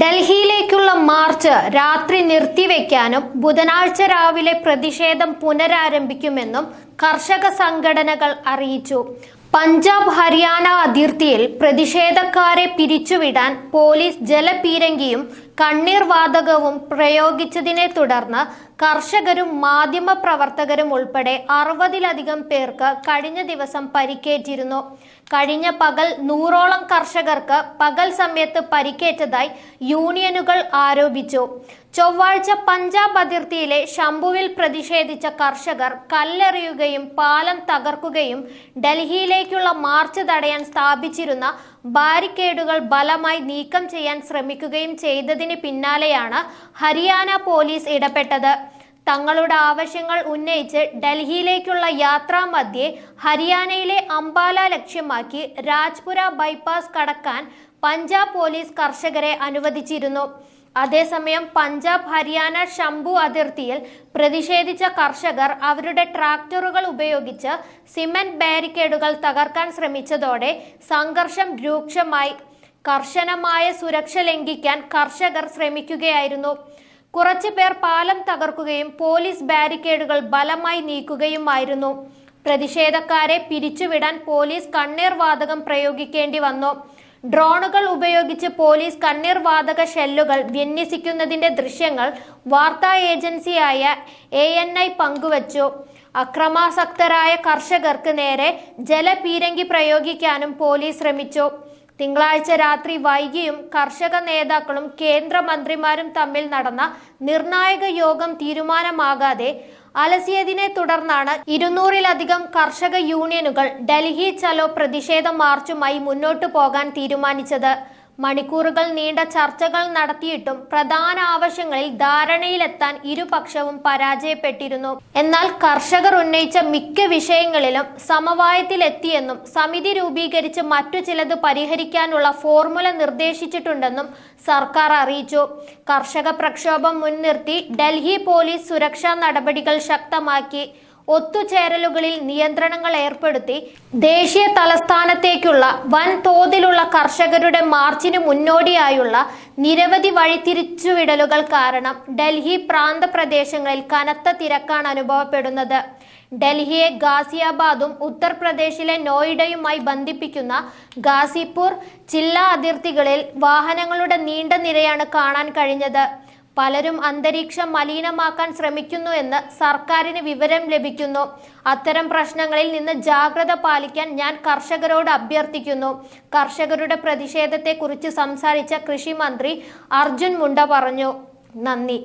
ഡൽഹിയിലേക്കുള്ള March രാത്രി നിർത്തിവെക്കാനും ബുധനാഴ്ച രാവിലെ പ്രതിഷേധം പുനരാരംഭിക്കുമെന്നും കർഷക സംഘടനകൾ അറിയിച്ചു. പഞ്ചാബ് ഹരിയാന അതിർത്തിയിൽ പ്രതിഷേധക്കാരെ പിരിച്ചുവിടാൻ പോലീസ് ജലപീരങ്കിയും കണ്ണീർ വാതകവും പ്രയോഗിച്ചതിനെ തുടർന്ന് കർഷകരും മാധ്യമ പ്രവർത്തകരും ഉൾപ്പെടെ അറുപതിലധികം പേർക്ക് കഴിഞ്ഞ ദിവസം പരിക്കേറ്റിരുന്നു. കഴിഞ്ഞ പകൽ നൂറോളം കർഷകർക്ക് പകൽ സമയത്ത് പരിക്കേറ്റതായി യൂണിയനുകൾ ആരോപിച്ചു. ചൊവ്വാഴ്ച പഞ്ചാബ് അതിർത്തിയിലെ ശംഭുവിൽ പ്രതിഷേധിച്ച കർഷകർ കല്ലെറിയുകയും പാലം തകർക്കുകയും ഡൽഹിയിലേക്കുള്ള മാർച്ച് തടയാൻ സ്ഥാപിച്ചിരുന്ന ബാരിക്കേഡുകൾ ബലമായി നീക്കം ചെയ്യാൻ ശ്രമിക്കുകയും ചെയ്തതിന് പിന്നാലെയാണ് ഹരിയാന പോലീസ് ഇടപെട്ടത്. തങ്ങളുടെ ആവശ്യങ്ങൾ ഉന്നയിച്ച് ഡൽഹിയിലേക്കുള്ള യാത്രാമധ്യേ ഹരിയാനയിലെ അംബാല ലക്ഷ്യമാക്കി രാജ്പുര ബൈപ്പാസ് കടക്കാൻ പഞ്ചാബ് പോലീസ് കർഷകരെ അനുവദിച്ചിരുന്നു. അതേസമയം പഞ്ചാബ് ഹരിയാന ശംഭു അതിർത്തിയിൽ പ്രതിഷേധിച്ച കർഷകർ അവരുടെ ട്രാക്ടറുകൾ ഉപയോഗിച്ച് സിമന്റ് ബാരിക്കേഡുകൾ തകർക്കാൻ ശ്രമിച്ചതോടെ സംഘർഷം രൂക്ഷമായി. കർശനമായ സുരക്ഷ ലംഘിക്കാൻ കർഷകർ ശ്രമിക്കുകയായിരുന്നു. കുറച്ചു പേർ പാലം തകർക്കുകയും പോലീസ് ബാരിക്കേഡുകൾ ബലമായി നീക്കുകയുമായിരുന്നു. പ്രതിഷേധക്കാരെ പിരിച്ചുവിടാൻ പോലീസ് കണ്ണീർ വാതകം പ്രയോഗിക്കേണ്ടി വന്നു. ഡ്രോണുകൾ ഉപയോഗിച്ച് പോലീസ് കണ്ണീർ വാതക ഷെല്ലുകൾ വിന്യസിക്കുന്നതിന്റെ ദൃശ്യങ്ങൾ വാർത്താ ഏജൻസിയായ എ എൻ ഐ പങ്കുവച്ചു. അക്രമാസക്തരായ കർഷകർക്ക് നേരെ ജലപീരങ്കി പ്രയോഗിക്കാനും പോലീസ് ശ്രമിച്ചു. തിങ്കളാഴ്ച രാത്രി വൈകിയും കർഷക നേതാക്കളും കേന്ദ്രമന്ത്രിമാരും തമ്മിൽ നടന്ന നിർണായക യോഗം തീരുമാനമാകാതെ അലസിയതിനെ തുടർന്നാണ് ഇരുന്നൂറിലധികം കർഷക യൂണിയനുകൾ ഡൽഹി ചലോ പ്രതിഷേധ മാർച്ചുമായി മുന്നോട്ടു പോകാൻ തീരുമാനിച്ചത്. മണിക്കൂറുകൾ നീണ്ട ചർച്ചകൾ നടത്തിയിട്ടും പ്രധാന ആവശ്യങ്ങളിൽ ധാരണയിലെത്താൻ ഇരുപക്ഷവും പരാജയപ്പെട്ടിരുന്നു. എന്നാൽ കർഷകർ ഉന്നയിച്ച മിക്ക വിഷയങ്ങളിലും സമവായത്തിലെത്തിയെന്നും സമിതി രൂപീകരിച്ച് മറ്റു ചിലത് പരിഹരിക്കാനുള്ള ഫോർമുല നിർദ്ദേശിച്ചിട്ടുണ്ടെന്നും സർക്കാർ അറിയിച്ചു. കർഷക പ്രക്ഷോഭം മുൻനിർത്തി ഡൽഹി പോലീസ് സുരക്ഷാ നടപടികൾ ശക്തമാക്കി. ഒത്തുചേരലുകളിൽ നിയന്ത്രണങ്ങൾ ഏർപ്പെടുത്തി ദേശീയ തലസ്ഥാനത്തേക്കുള്ള വൻ തോതിലുള്ള കർഷകരുടെ മാർച്ചിന് മുന്നോടിയായുള്ള നിരവധി വഴിതിരിച്ചുവിടലുകൾ കാരണം ഡൽഹി പ്രാന്തപ്രദേശങ്ങളിൽ കനത്ത തിരക്കാണ് അനുഭവപ്പെടുന്നത്. ഡൽഹിയെ ഗാസിയാബാദും ഉത്തർപ്രദേശിലെ നോയിഡയുമായി ബന്ധിപ്പിക്കുന്ന ഗാസിപൂർ ജില്ലാ അതിർത്തികളിൽ വാഹനങ്ങളുടെ നീണ്ട നിരയാണ് കാണാൻ കഴിഞ്ഞത്. പലരും അന്തരീക്ഷം മലിനമാക്കാൻ ശ്രമിക്കുന്നു എന്ന് സർക്കാരിന് വിവരം ലഭിക്കുന്നു. അത്തരം പ്രശ്നങ്ങളിൽ നിന്ന് ജാഗ്രത പാലിക്കാൻ ഞാൻ കർഷകരോട് അഭ്യർത്ഥിക്കുന്നു. കർഷകരുടെ പ്രതിഷേധത്തെക്കുറിച്ച് സംസാരിച്ച കൃഷി മന്ത്രി അർജുൻ മുണ്ട പറഞ്ഞു. നന്ദി.